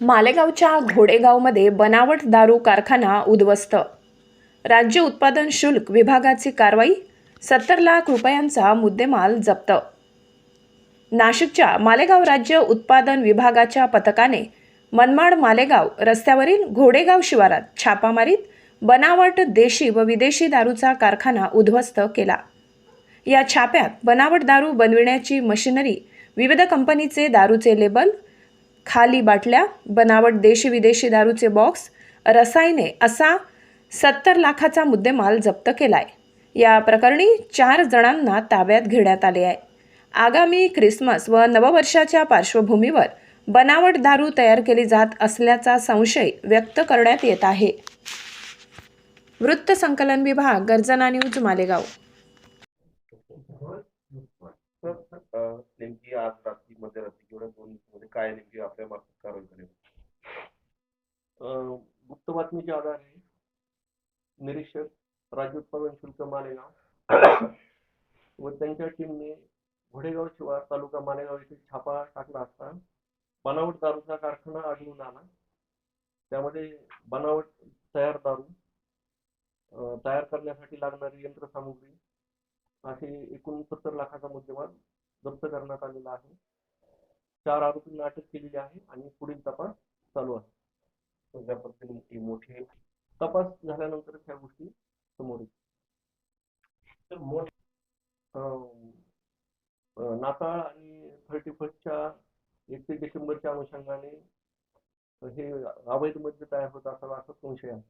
मालेगावच्या घोडेगावमध्ये बनावट दारू कारखाना उद्ध्वस्त. राज्य उत्पादन शुल्क विभागाची कारवाई सत्तर लाख रुपयांचा मुद्देमाल जप्त. नाशिकच्या मालेगाव राज्य उत्पादन विभागाच्या पथकाने मनमाड मालेगाव रस्त्यावरील घोडेगाव शिवारात छापा मारीत बनावट देशी व विदेशी दारूचा कारखाना उद्ध्वस्त केला. या छाप्यात बनावट दारू बनविण्याची मशिनरी विविध कंपनीचे दारूचे लेबल खाली बाटल्या बनावट देशी विदेशी दारूचे बॉक्स रसायने असा सत्तर लाखाचा मुद्देमाल जप्त केला आहे या प्रकरणी चार जणांना ताब्यात घेण्यात आले आहे. आगामी ख्रिसमस व नववर्षाच्या पार्श्वभूमीवर बनावट दारू तयार केली जात असल्याचा संशय व्यक्त करण्यात येत आहे. वृत्त संकलन विभाग गर्जना न्यूज मालेगाव. आपल्या मार्फत कारवाई करेल गुप्त बातमीच्या आधारे निरीक्षक राज्य उत्पादन शुल्क मालेगाव व त्यांच्या टीमने घोडेगाव शिवार तालुका मालेगाव येथे छापा टाकला असता बनावट दारूचा कारखाना आढळून आला. त्यामध्ये बनावट तयार दारू तयार करण्यासाठी लागणारी यंत्रसामुग्री असे एकूण सत्तर लाखाचा मुद्देमाल जप्त करण्यात आलेला आहे. चार आरोपींना अटक केलेली आहे आणि पुढील तपास चालू आहे त्या पद्धतीने मोठी तपास झाल्यानंतर ह्या गोष्टी समोर येतील. नाताळ आणि थर्टी फर्स्टच्या एकतीस डिसेंबरच्या अनुषंगाने हे अवैध मद्य तयार होत असावा असा संशय आहे